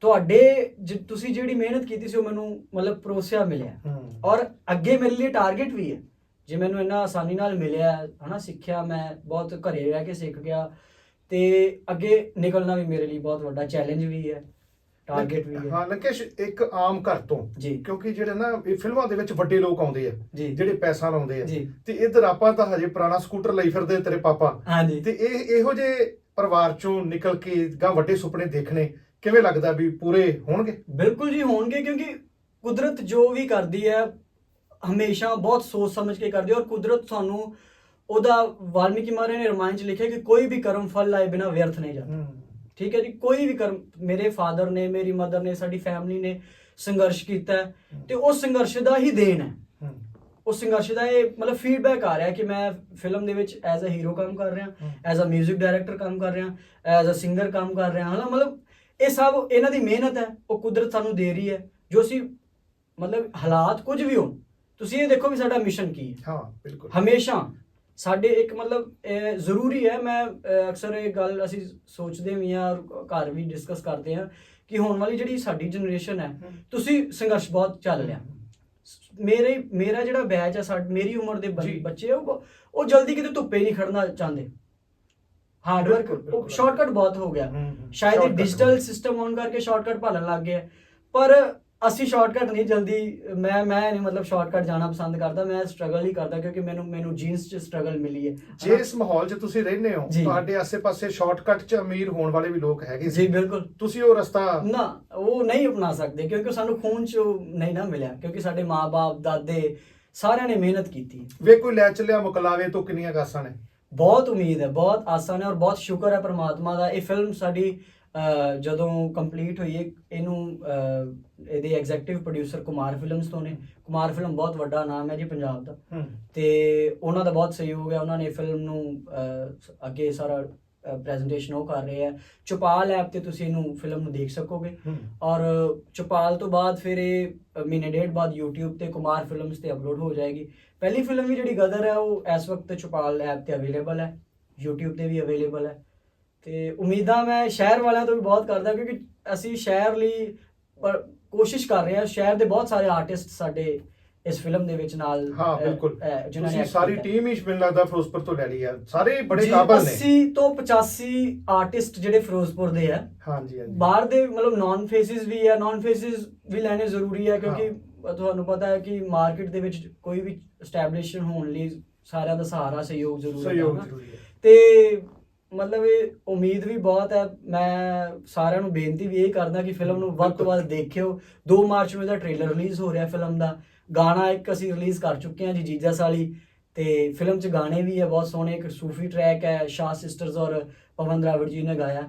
ਤੁਹਾਡੇ ਜ- ਤੁਸੀਂ ਜਿਹੜੀ ਮਿਹਨਤ ਕੀਤੀ ਸੀ ਉਹ ਮੈਨੂੰ ਮਤਲਬ ਪਰੋਸਿਆ ਮਿਲਿਆ। ਹੂੰ। ਔਰ ਅੱਗੇ ਮੇਰੇ ਲਈ ਟਾਰਗੇਟ ਵੀ ਹੈ। ਜੇ ਮੈਨੂੰ ਇੰਨਾ ਆਸਾਨੀ ਨਾਲ ਮਿਲਿਆ ਹੈ, ਹਨਾ ਸਿੱਖਿਆ ਮੈਂ ਬਹੁਤ ਘਰੇ ਰਹਿ ਕੇ ਸਿੱਖ ਗਿਆ। ਤੇ ਅੱਗੇ ਨਿਕਲਣਾ ਵੀ ਮੇਰੇ ਲਈ ਬਹੁਤ ਵੱਡਾ ਚੈਲੰਜ ਵੀ ਹੈ। ਟਾਰਗੇਟ ਵੀ ਹੈ। ਹਾਂ ਲੰਕੇਸ਼ ਇੱਕ ਆਮ ਘਰ ਤੋਂ ਜੀ। ਕਿਉਂਕਿ ਜਿਹੜੇ ਨਾ ਇਹ ਫਿਲਮਾਂ ਦੇ ਵਿੱਚ ਵੱਡੇ ਲੋਕ ਆਉਂਦੇ ਆ ਜੀ। ਜਿਹੜੇ ਪੈਸਾ ਲਾਉਂਦੇ ਆ। ਜੀ। ਤੇ ਇੱਧਰ ਆਪਾਂ ਤਾਂ ਹਜੇ ਪੁਰਾਣਾ ਸਕੂਟਰ ਲਈ ਫਿਰਦੇ ਤੇਰੇ ਪਾਪਾ। ਹਾਂਜੀ। ਤੇ ਇਹ ਇਹੋ ਜਿਹੇ ਪਰਿਵਾਰ ਚੋਂ ਨਿਕਲ ਕੇ ਗਾਂ ਵੱਡੇ ਸੁਪਨੇ ਦੇਖਣੇ ਕਿਵੇਂ ਲੱਗਦਾ ਵੀ ਪੂਰੇ ਹੋਣਗੇ? ਬਿਲਕੁਲ ਜੀ ਹੋਣਗੇ ਕਿਉਂਕਿ ਕੁਦਰਤ ਜੋ ਵੀ ਕਰਦੀ ਹੈ ਹਮੇਸ਼ਾ ਬਹੁਤ ਸੋਚ ਸਮਝ ਕੇ ਕਰਦੀ ਹੈ ਔਰ ਕੁਦਰਤ ਤੁਹਾਨੂੰ ਉਹਦਾ ਵਾਲਮੀਕੀ ਮਹਾਰਾਜ ਨੇ ਰਮਾਇਣ ਚ ਲਿਖਿਆ ਕਿ ਕੋਈ ਵੀ ਕਰਮ ਫਲ ਲਾਏ ਬਿਨਾ ਵਿਅਰਥ ਨਹੀਂ ਜਾਂਦਾ। ਠੀਕ ਹੈ ਜੀ ਕੋਈ ਵੀ ਕਰਮ ਮੇਰੇ ਫਾਦਰ ਨੇ ਮੇਰੀ ਮਦਰ ਨੇ ਸਾਡੀ ਫੈਮਿਲੀ ਨੇ ਸੰਘਰਸ਼ ਕੀਤਾ ਹੈ ਤੇ ਉਸ ਸੰਘਰਸ਼ ਦਾ ਹੀ ਦੇਣ ਹੈ। ਹੂੰ। ਉਸ ਸੰਘਰਸ਼ ਦਾ ਇਹ ਮਤਲਬ ਫੀਡਬੈਕ ਆ ਰਿਹਾ ਕਿ ਮੈਂ ਫਿਲਮ ਦੇ ਵਿੱਚ ਐਜ਼ ਅ ਹੀਰੋ ਕੰਮ ਕਰ ਰਿਹਾ। ਐਜ਼ ਅ 뮤직 ਡਾਇਰੈਕਟਰ ਕੰਮ ਕਰ ਰਿਹਾ ਐਜ਼ ਅ ਸਿੰਗਰ ਕੰਮ ਕਰ ਰਿਹਾ। ਹਾਂ ਮਤਲਬ ਇਹ ਸਭ ਇਹਨਾਂ ਦੀ ਮਿਹਨਤ ਹੈ ਉਹ ਕੁਦਰਤ ਸਾਨੂੰ ਦੇ ਰਹੀ ਹੈ ਜੋ ਅਸੀਂ ਮਤਲਬ ਹਾਲਾਤ ਕੁਝ ਵੀ ਹੋਣ ਤੁਸੀਂ ਇਹ ਦੇਖੋ ਵੀ ਸਾਡਾ ਮਿਸ਼ਨ ਕੀ ਹੈ। ਹਾਂ ਬਿਲਕੁਲ। ਹਮੇਸ਼ਾ ਸਾਡੇ ਇੱਕ ਮਤਲਬ ਇਹ ਜ਼ਰੂਰੀ ਹੈ ਮੈਂ ਅਕਸਰ ਇਹ ਗੱਲ ਅਸੀਂ ਸੋਚਦੇ ਵੀ ਹਾਂ ਔਰ ਘਰ ਵੀ ਡਿਸਕਸ ਕਰਦੇ ਹਾਂ ਕਿ ਹੋਣ ਵਾਲੀ ਜਿਹੜੀ ਸਾਡੀ ਜਨਰੇਸ਼ਨ ਹੈ ਤੁਸੀਂ ਸੰਘਰਸ਼ ਬਹੁਤ ਚੱਲ ਰਿਹਾ ਮੇਰੇ ਮੇਰਾ ਜਿਹੜਾ ਬੈਚ ਹੈ ਸਾਡ ਮੇਰੀ ਉਮਰ ਦੇ। ਬੱਚੇ ਉਹ ਉਹ ਜਲਦੀ ਕਿਤੇ ਧੁੱਪੇ ਨਹੀਂ ਖੜਨਾ ਚਾਹੁੰਦੇ ਹਾਰਡ ਬਿਲਕੁਲ, ਵਰਕ ਬਿਲਕੁਲ। ਸ਼ਾਰਟਕਟ ਬਹੁਤ ਹੋ ਗਿਆ। ਸ਼ਾਇਦ Shortcut ਡਿਜੀਟਲ ਸਿਸਟਮ ਆਨ ਕਰਕੇ ਸ਼ਾਰਟਕਟ ਭਾਲਣ ਲੱਗ ਗਏ ਹੈ। ਪਰ ਅਸੀਂ ਸ਼ਾਰਟਕਟ ਨਹੀਂ ਜਲਦੀ ਮੈਂ ਮੈਂ ਨਹੀਂ ਮਤਲਬ ਸ਼ਾਰਟਕਟ ਜਾਣਾ ਪਸੰਦ ਕਰਦਾ ਮੈਂ ਸਟਰਗਲ ਹੀ ਕਰਦਾ ਕਿਉਂਕਿ ਮੈਨੂੰ ਮੈਨੂੰ ਜੀਨਸ 'ਚ ਸਟਰਗਲ ਮਿਲੀ ਹੈ। ਜੇ ਇਸ ਮਾਹੌਲ 'ਚ ਤੁਸੀਂ ਰਹਿੰਦੇ ਹੋ ਜੀ। ਤੁਹਾਡੇ ਆਸੇ-ਪਾਸੇ ਸ਼ਾਰਟਕਟ 'ਚ ਅਮੀਰ ਹੋਣ ਵਾਲੇ ਵੀ ਲੋਕ ਹੈਗੇ ਜੀ ਬਿਲਕੁਲ। ਤੁਸੀਂ ਉਹ ਰਸਤਾ ਨਾ ਉਹ ਨਹੀਂ ਅਪਣਾ ਸਕਦੇ ਕਿਉਂਕਿ ਸਾਨੂੰ ਖੂਨ 'ਚ ਉਹ ਨਹੀਂ ਨਾ ਮਿਲਿਆ ਕਿਉਂਕਿ ਸਾਡੇ ਮਾਪੇ ਦਾਦੇ ਸਾਰਿਆਂ ਨੇ ਮਿਹਨਤ ਕੀਤੀ ਹੈ। ਵੇ ਕੋਈ ਲੈ ਚੱਲਿਆ ਮੁਕਲਾਵੇ ਤੋਂ ਕਿੰਨੀਆਂ ਗਾਸਾਂ ਨੇ? ਬਹੁਤ ਉਮੀਦ ਹੈ ਬਹੁਤ ਆਸਾਨ ਹੈ ਔਰ ਬਹੁਤ ਸ਼ੁਕਰ ਹੈ ਪ੍ਰਮਾਤਮਾ ਦਾ ਇਹ ਫਿਲਮ ਸਾਡੀ ਜਦੋਂ ਕੰਪਲੀਟ ਹੋਈ ਇਹਨੂੰ ਇਹਦੇ ਐਗਜ਼ੈਕਟਿਵ ਪ੍ਰੋਡਿਊਸਰ ਕੁਮਾਰ ਫਿਲਮਸ ਤੋਂ ਨੇ। ਕੁਮਾਰ ਫਿਲਮ ਬਹੁਤ ਵੱਡਾ ਨਾਮ ਹੈ ਜੀ ਪੰਜਾਬ ਦਾ। ਤੇ ਉਹਨਾਂ ਦਾ ਬਹੁਤ ਸਹਿਯੋਗ ਹੈ। ਉਹਨਾਂ ਨੇ ਫਿਲਮ ਨੂੰ ਅੱਗੇ ਸਾਰਾ ਪ੍ਰੈਜੈਂਟੇਸ਼ਨ ਉਹ ਕਰ ਰਹੇ ਆ ਚੁਪਾਲ ਐਪ ਤੇ ਤੁਸੀਂ ਇਹਨੂੰ ਫਿਲਮ ਨੂੰ ਦੇਖ ਸਕੋਗੇ। ਔਰ ਚੁਪਾਲ ਤੋਂ ਬਾਅਦ ਫਿਰ ਇਹ ਮਹੀਨੇ ਡੇਢ ਬਾਅਦ YouTube ਤੇ ਕੁਮਾਰ ਫਿਲਮਸ ਤੇ ਅਪਲੋਡ ਹੋ ਜਾਏਗੀ। ਪਹਿਲੀ ਫਿਲਮ ਵੀ ਜਿਹੜੀ ਗਦਰ ਹੈ ਉਹ ਇਸ ਵਕਤ ਚੁਪਾਲ ਐਪ ਤੇ ਅਵੇਲੇਬਲ ਹੈ। YouTube ਤੇ ਵੀ ਅਵੇਲੇਬਲ ਹੈ। ਤੇ ਉਮੀਦਾਂ ਮੈਂ ਸ਼ਹਿਰ ਵਾਲਿਆਂ ਤੋਂ ਵੀ ਬਹੁਤ ਕਰਦਾ ਕਿਉਂਕਿ ਅਸੀਂ ਸ਼ਹਿਰ ਲਈ ਕੋਸ਼ਿਸ਼ ਕਰ ਰਹੇ ਹਾਂ ਸ਼ਹਿਰ ਦੇ ਬਹੁਤ ਸਾਰੇ ਆਰਟਿਸਟ ਸਾਡੇ ਇਸ ਫਿਲਮ ਦੇ ਵਿੱਚ ਨਾਲ ਹਾਂ ਬਿਲਕੁਲ। ਜਿਨ੍ਹਾਂ ਨੇ ਸਾਰੀ। ਟੀਮ ਹੀ ਮੈਨੂੰ ਲੱਗਦਾ ਫਿਰੋਜ਼ਪੁਰ ਤੋਂ ਲੈ ਲਈ ਆ। ਸਾਰੇ ਬੜੇ ਕਾਬਲ ਨੇ। 80 ਤੋਂ 85 ਆਰਟਿਸਟ ਜਿਹੜੇ ਫਿਰੋਜ਼ਪੁਰ ਦੇ ਹਾਂਜੀ ਹਾਂਜੀ। ਬਾਹਰ ਦੇ ਮਤਲਬ ਨਾਨ ਫੇਸਿਸ ਵੀ ਹੈ ਨਾਨ ਫੇਸਿਸ ਵੀ ਲੈਣੇ ਜ਼ਰੂਰੀ ਹੈ ਕਿਉਂਕਿ ਤੁਹਾਨੂੰ ਪਤਾ ਹੈ ਕਿ ਮਾਰਕੀਟ ਦੇ ਵਿੱਚ ਕੋਈ ਵੀ ਸਟੈਬਲਿਸ਼ਨ ਹੋਣ ਲਈ ਸਾਰਿਆਂ ਦਾ ਸਹਾਰਾ ਸਹਿਯੋਗ ਜ਼ਰੂਰੀ ਹੈ ਸਹਿਯੋਗ। ਜ਼ਰੂਰੀ ਹੈ। ਤੇ ਮਤਲਬ ਇਹ ਉਮੀਦ ਵੀ ਬਹੁਤ ਹੈ ਮੈਂ ਸਾਰਿਆਂ ਨੂੰ ਬੇਨਤੀ ਵੀ ਇਹ ਕਰਦਾ ਕਿ ਫਿਲਮ ਨੂੰ ਵੱਧ ਤੋਂ ਵੱਧ ਦੇਖਿਓ। 2 ਮਾਰਚ ਨੂੰ ਇਹਦਾ ਟ੍ਰੇਲਰ ਰਿਲੀਜ਼ ਹੋ ਰਿਹਾ ਫਿਲਮ ਦਾ। ਗਾਣਾ ਇੱਕ ਅਸੀਂ ਰਿਲੀਜ਼ ਕਰ ਚੁੱਕੇ ਹਾਂ ਜੀ ਜੀਜਾ ਸਾਲੀ। ਤੇ ਫਿਲਮ 'ਚ ਗਾਣੇ ਵੀ ਹੈ ਬਹੁਤ ਸੋਹਣੇ ਇੱਕ ਸੂਫੀ ਟਰੈਕ ਹੈ ਸ਼ਾਹ ਸਿਸਟਰਸ ਔਰ ਪਵਨ ਦਰਾਵੜ ਜੀ ਨੇ ਗਾਇਆ।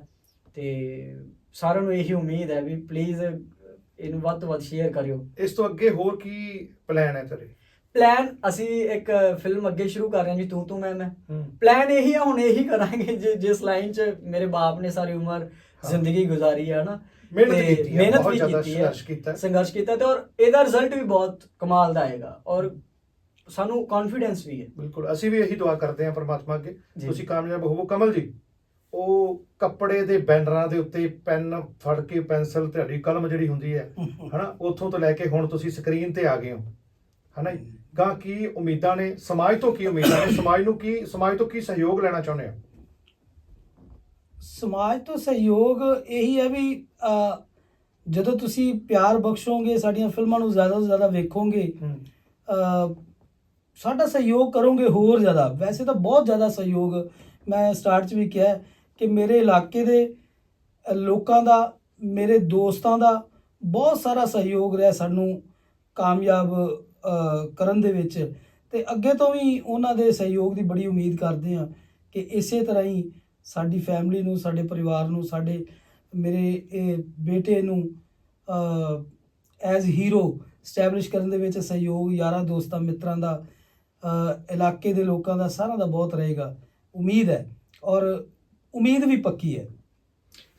ਤੇ ਸਾਰਿਆਂ ਨੂੰ ਇਹੀ ਉਮੀਦ ਹੈ ਵੀ ਪਲੀਜ਼ ਇਹਨੂੰ ਵੱਧ ਤੋਂ ਵੱਧ ਸ਼ੇਅਰ ਕਰਿਓ। ਇਸ ਤੋਂ ਅੱਗੇ ਹੋਰ ਕੀ ਪਲਾਨ ਹੈ ਤੇਰੇ? ਪਲਾਨ ਅਸੀਂ ਇੱਕ ਫਿਲਮ ਅੱਗੇ ਸ਼ੁਰੂ ਕਰ ਰਹੇ ਹਾਂ ਜੀ ਤੂੰ ਤੂੰ ਮੈਂ ਮੈਂ। ਪਲਾਨ ਇਹੀ ਆ ਹੁਣ ਇਹੀ ਕਰਾਂਗੇ ਜਿ- ਜਿਸ ਲਾਈਨ 'ਚ ਮੇਰੇ ਬਾਪ ਨੇ ਸਾਰੀ ਉਮਰ। ਜ਼ਿੰਦਗੀ ਗੁਜ਼ਾਰੀ ਹੈ ਨਾ ਮਿਹਨਤ ਤੇ ਕੀਤੀ ਹੈ ਮਿਹਨਤ ਬਹੁਤ ਵੀ ਕੀਤੀ ਹੈ ਸੰਘਰਸ਼ ਕੀਤਾ। ਤੇ ਔਰ ਇਹਦਾ ਰਿਜ਼ਲਟ ਵੀ ਬਹੁਤ ਕਮਾਲ ਦਾ ਆਏਗਾ ਔਰ ਸਾਨੂੰ ਕੌਨਫੀਡੈਂਸ ਵੀ ਹੈ। ਬਿਲਕੁਲ ਅਸੀਂ ਵੀ ਇਹੀ ਦੁਆ ਕਰਦੇ ਹਾਂ ਪਰਮਾਤਮਾ ਅੱਗੇ। ਤੁਸੀਂ ਕਾਮਯਾਬ ਹੋਵੋ। ਕਮਲ ਜੀ ਉਹ ਕੱਪੜੇ ਦੇ ਬੈਨਰਾਂ ਦੇ ਉੱਤੇ ਪੈਨ ਫੜ ਕੇ ਪੈਨਸਲ ਤੁਹਾਡੀ ਕਲਮ ਜਿਹੜੀ ਹੁੰਦੀ ਹੈ ਹਨਾ ਉੱਥੋਂ ਤੋਂ ਲੈ ਕੇ ਹੁਣ ਤੁਸੀਂ ਸਕਰੀਨ ਤੇ ਆ ਗਏ ਹੋ। ਹਨਾ ਗਾਂ ਕੀ ਉਮੀਦਾਂ ਨੇ ਸਮਾਜ ਤੋਂ ਕੀ ਉਮੀਦਾਂ ਨੇ ਸਮਾਜ ਨੂੰ ਕੀ ਸਮਾਜ ਤੋਂ ਕੀ ਸਹਿਯੋਗ ਲੈਣਾ ਚਾਹੁੰਦੇ ਹੋ? ਸਮਾਜ ਤੋਂ ਸਹਿਯੋਗ ਇਹੀ ਹੈ ਵੀ ਜਦੋਂ ਤੁਸੀਂ ਪਿਆਰ ਬਖਸ਼ੋਗੇ ਸਾਡੀਆਂ ਫਿਲਮਾਂ ਨੂੰ ਜ਼ਿਆਦਾ ਤੋਂ ਜ਼ਿਆਦਾ ਵੇਖੋਗੇ ਸਾਡਾ ਸਹਿਯੋਗ ਕਰੋਗੇ ਹੋਰ ਜ਼ਿਆਦਾ। ਵੈਸੇ ਤਾਂ ਬਹੁਤ ਜ਼ਿਆਦਾ ਸਹਿਯੋਗ ਮੈਂ ਸਟਾਰਟ 'ਚ ਵੀ ਕਿਹਾ ਕਿ ਮੇਰੇ ਇਲਾਕੇ ਦੇ ਲੋਕਾਂ ਦਾ ਮੇਰੇ ਦੋਸਤਾਂ ਦਾ ਬਹੁਤ ਸਾਰਾ ਸਹਿਯੋਗ ਰਿਹਾ ਸਾਨੂੰ ਕਾਮਯਾਬ ਕਰਨ ਦੇ ਵਿੱਚ। ਤੇ ਅੱਗੇ ਤੋਂ ਵੀ ਉਹਨਾਂ ਦੇ ਸਹਿਯੋਗ ਦੀ ਬੜੀ ਉਮੀਦ ਕਰਦੇ ਹਾਂ ਕਿ ਇਸੇ ਤਰ੍ਹਾਂ ਹੀ ਸਾਡੀ ਫੈਮਿਲੀ ਨੂੰ, ਸਾਡੇ ਪਰਿਵਾਰ ਨੂੰ, ਸਾਡੇ ਮੇਰੇ ਬੇਟੇ ਨੂੰ ਐਜ਼ ਹੀਰੋ ਸਟੈਬਲਿਸ਼ ਕਰਨ ਦੇ ਵਿੱਚ ਸਹਿਯੋਗ, ਯਾਰਾਂ, ਦੋਸਤਾਂ, ਮਿੱਤਰਾਂ ਦਾ ਇਲਾਕੇ ਦੇ ਲੋਕਾਂ ਦਾ ਸਾਰਿਆਂ ਦਾ ਬਹੁਤ ਰਹੇਗਾ। ਉਮੀਦ ਹੈ ਔਰ ਉਮੀਦ ਵੀ ਪੱਕੀ ਹੈ।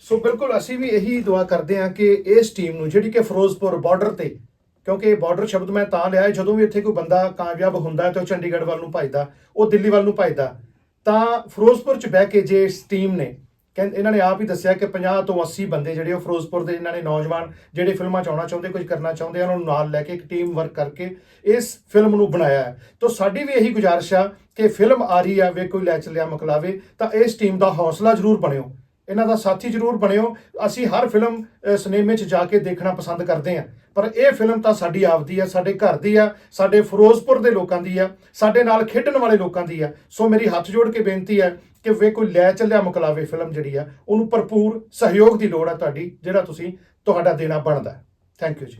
ਸੋ ਬਿਲਕੁਲ ਅਸੀਂ ਵੀ ਇਹੀ ਦੁਆ ਕਰਦੇ ਹਾਂ ਕਿ ਇਸ ਟੀਮ ਨੂੰ, ਜਿਹੜੀ ਕਿ ਫਿਰੋਜ਼ਪੁਰ ਬਾਰਡਰ ਤੇ ਕਿਉਂਕਿ ਬਾਰਡਰ ਸ਼ਬਦ ਮੈਂ ਤਾਂ ਲਿਆ ਜਦੋਂ ਵੀ ਇੱਥੇ ਕੋਈ ਬੰਦਾ ਕਾਮਯਾਬ ਹੁੰਦਾ ਹੈ ਤੇ ਉਹ ਚੰਡੀਗੜ੍ਹ ਵੱਲ ਨੂੰ ਭਜਦਾ, ਉਹ ਦਿੱਲੀ ਵੱਲ ਨੂੰ ਭਜਦਾ, ਤਾਂ ਫਿਰੋਜ਼ਪੁਰ ਚ ਬਹਿ ਕੇ ਜੇ ਇਸ ਟੀਮ ਨੇ ਕਹਿੰਦੇ ਇਹਨਾਂ ਨੇ ਆਪ ਹੀ ਦੱਸਿਆ ਕਿ 50 ਤੋਂ 80 ਬੰਦੇ ਜਿਹੜੇ ਉਹ ਫਿਰੋਜ਼ਪੁਰ ਦੇ ਇਹਨਾਂ ਨੇ ਨੌਜਵਾਨ ਜਿਹੜੇ ਫਿਲਮਾਂ ਚ ਆਉਣਾ ਚਾਹੁੰਦੇ, ਕੁਝ ਕਰਨਾ ਚਾਹੁੰਦੇ ਆ, ਉਹਨਾਂ ਨੂੰ ਨਾਲ ਲੈ ਕੇ ਇੱਕ ਟੀਮ ਵਰਕ ਕਰਕੇ ਇਸ ਫਿਲਮ ਨੂੰ ਬਣਾਇਆ ਹੈ। ਤਾਂ ਸਾਡੀ ਵੀ ਇਹੀ ਗੁਜ਼ਾਰਿਸ਼ ਆ ਕਿ ਫਿਲਮ ਆ ਰਹੀ ਆ, ਵੇ ਕੋਈ ਲੈ ਚੱਲਿਆ ਮਕਲਾਵੇ, ਤਾਂ ਇਸ ਟੀਮ ਦਾ ਹੌਸਲਾ ਜ਼ਰੂਰ ਬਣਿਓ। ਇਹਨਾਂ ਦਾ ਸਾਥੀ ਜ਼ਰੂਰ ਬਣਿਓ। ਅਸੀਂ ਹਰ ਫਿਲਮ ਸਿਨੇਮੇ 'ਚ ਜਾ ਕੇ ਦੇਖਣਾ ਪਸੰਦ ਕਰਦੇ ਹਾਂ। ਪਰ ਇਹ ਫਿਲਮ ਤਾਂ ਸਾਡੀ ਆਪਦੀ ਆ, ਸਾਡੇ ਘਰ ਦੀ ਆ, ਸਾਡੇ ਫਿਰੋਜ਼ਪੁਰ ਦੇ ਲੋਕਾਂ ਦੀ ਆ, ਸਾਡੇ ਨਾਲ ਖੇਡਣ ਵਾਲੇ ਲੋਕਾਂ ਦੀ ਆ। ਸੋ ਮੇਰੀ ਹੱਥ ਜੋੜ ਕੇ ਬੇਨਤੀ ਹੈ ਕਿ ਵੇ ਕੋਈ ਲੈ ਚੱਲਿਆ ਮੁਕਲਾਵੇ ਫਿਲਮ ਜਿਹੜੀ ਆ, ਉਹਨੂੰ ਭਰਪੂਰ ਸਹਿਯੋਗ ਦੀ ਲੋੜ ਆ ਤੁਹਾਡੀ, ਜਿਹੜਾ ਤੁਸੀਂ ਤੁਹਾਡਾ ਦੇਣਾ ਬਣਦਾ ਥੈਂਕ ਯੂ ਜੀ।